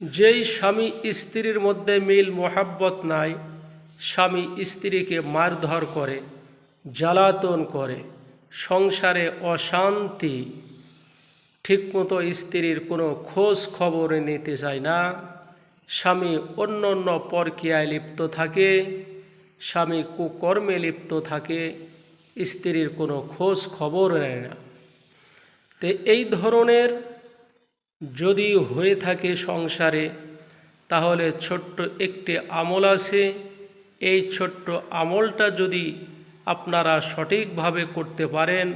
যেই স্বামী স্ত্রীর মধ্যে মিল মোহাব্বত নাই, স্বামী স্ত্রীকে মারধর করে, জ্বালাতন করে, সংসারে অশান্তি, ঠিকমতো স্ত্রীর কোনো খোঁজ খবর নিতে চায় না। স্বামী অন্য অন্য পরকীয়ায় লিপ্ত থাকে, স্বামী কুকর্মে লিপ্ত থাকে, স্ত্রীর কোনো খোঁজ খবর নেয় না। তো এই ধরনের যদি হয়ে থাকে সংসারে, তাহলে ছোট্ট একটি আমল আছে। এই ছোট্ট আমলটা যদি আপনারা সঠিকভাবে করতে পারেন,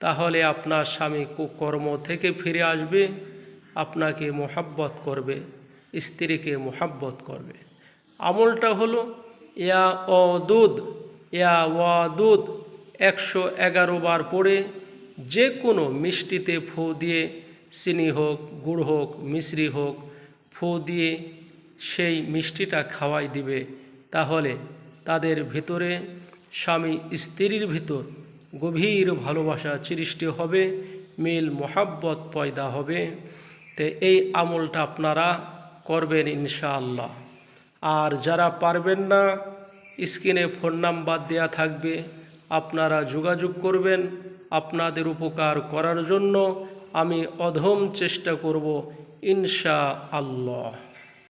তাহলে আপনার স্বামী কুকর্ম থেকে ফিরে আসবে, আপনাকে মোহাব্বত করবে, স্ত্রীকে মোহাব্বত করবে। আমলটা হলো, ইয়া অ দুধ, ইয়া ওয়া দুধ, একশো এগারো বার পড়ে, যে কোনো মিষ্টিতে ফু দিয়ে চিনি হোক, গুড় হোক মিশ্রি হোক, ফু দিয়ে সেই মিষ্টিটা খাওয়াই দিবে। তাহলে তাদের ভিতরে স্বামী স্ত্রীর ভিতর গভীর ভালোবাসা সৃষ্টি হবে, মিল মোহাব্বত পয়দা হবে। তো এই আমলটা আপনারা করবেন ইনশাআল্লাহ। আর যারা পারবেন না, স্ক্রিনে ফোন নাম্বার দেয়া থাকবে। আপনারা যোগাযোগ করবেন আপনাদের উপকার করার জন্য। আমি অধম চেষ্টা করব ইনশা আল্লাহ।